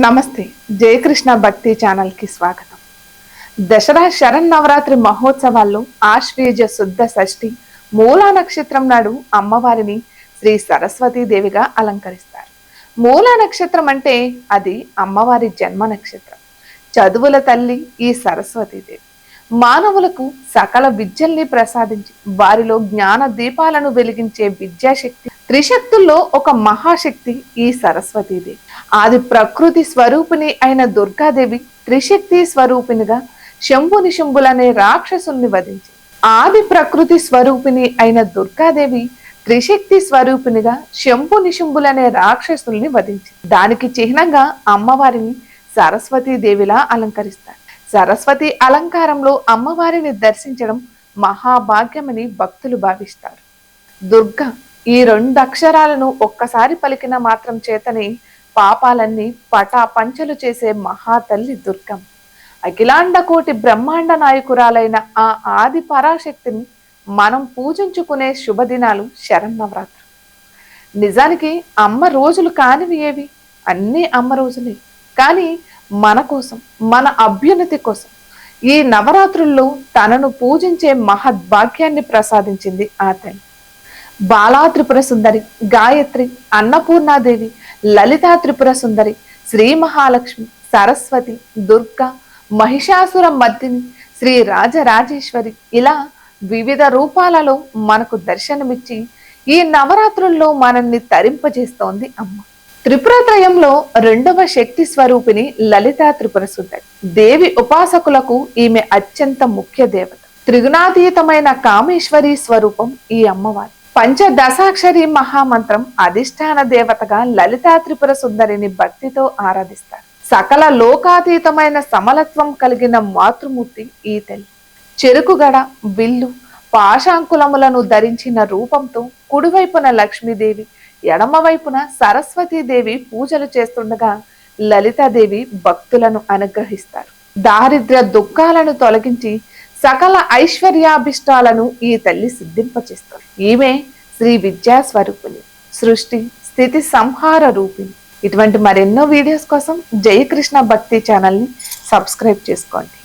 నమస్తే జయకృష్ణ భక్తి ఛానల్కి స్వాగతం. దసరా శరన్నవరాత్రి మహోత్సవాల్లో ఆశ్వీజ శుద్ధ షష్ఠి మూలా నక్షత్రం నాడు అమ్మవారిని శ్రీ సరస్వతీదేవిగా అలంకరిస్తారు. మూలా నక్షత్రం అంటే అది అమ్మవారి జన్మ నక్షత్రం. చదువుల తల్లి ఈ సరస్వతీదేవి మానవులకు సకల విద్యల్ని ప్రసాదించి వారిలో జ్ఞాన దీపాలను వెలిగించే విద్యాశక్తి త్రిశక్తుల్లో ఒక మహాశక్తి ఈ సరస్వతీదేవి ఆది ప్రకృతి స్వరూపిణి అయిన దుర్గాదేవి త్రిశక్తి స్వరూపినిగా శంభు నిశంభులనే రాక్షసుల్ని వధించి ఆది ప్రకృతి స్వరూపిణి అయిన దుర్గాదేవి త్రిశక్తి స్వరూపినిగా శంభు నిశంభులనే రాక్షసుల్ని వధించి దానికి చిహ్నంగా అమ్మవారిని సరస్వతీ దేవిలా అలంకరిస్తారు. సరస్వతి అలంకారంలో అమ్మవారిని దర్శించడం మహాభాగ్యమని భక్తులు భావిస్తారు. దుర్గ ఈ రెండు అక్షరాలను ఒక్కసారి పలికిన మాత్రం చేతనే పాపాలన్నీ పటా పంచలు చేసే మహాతల్లి దుర్గం. అఖిలాండ కోటి బ్రహ్మాండ నాయకురాలైన ఆ ఆది పరాశక్తిని మనం పూజించుకునే శుభదినాలు శరన్నవరాత్రి నిజానికి అమ్మ రోజులు కానివి ఏవి? అన్నీ అమ్మ రోజులే. కానీ మన కోసం మన అభ్యున్నతి కోసం ఈ నవరాత్రుల్లో తనను పూజించే మహద్భాగ్యాన్ని ప్రసాదించింది ఆ తల్లి. బాలా త్రిపుర సుందరి గాయత్రి అన్నపూర్ణాదేవి లలితా త్రిపుర సుందరి శ్రీ మహాలక్ష్మి సరస్వతి దుర్గా మహిషాసుర మద్దిని శ్రీ రాజరాజేశ్వరి ఇలా వివిధ రూపాలలో మనకు దర్శనమిచ్చి ఈ నవరాత్రుల్లో మనల్ని తరింపజేస్తోంది అమ్మ. త్రిపురత్రయంలో రెండవ శక్తి స్వరూపిణి లలితా త్రిపుర సుందరి. దేవి ఉపాసకులకు ఈమె అత్యంత ముఖ్య దేవత. త్రిగుణాతీతమైన కామేశ్వరి స్వరూపం ఈ అమ్మవారి. పంచదశాక్షరి మహామంత్రం అధిష్టాన దేవతగా లలితా త్రిపుర సుందరిని భక్తితో ఆరాధిస్తారు. సకల లోకాతీతమైన సమలత్వం కలిగిన మాతృమూర్తి ఈ తల్లి. చెరుకుగడ విల్లు పాశాంకులములను ధరించిన రూపంతో కుడివైపున లక్ష్మీదేవి ఎడమవైపున సరస్వతీదేవి పూజలు చేస్తుండగా లలితాదేవి భక్తులను అనుగ్రహిస్తారు. దారిద్ర్య దుఃఖాలను తొలగించి సకల ఐశ్వర్యాభిష్టాలను ఈ తల్లి సిద్ధింపచేస్తారు ఈమె శ్రీ విద్యా స్వరూపిణి సృష్టి స్థితి సంహార రూపిణి. ఇటువంటి మరెన్నో వీడియోస్ కోసం జయకృష్ణ భక్తి ఛానల్ని సబ్స్క్రైబ్ చేసుకోండి.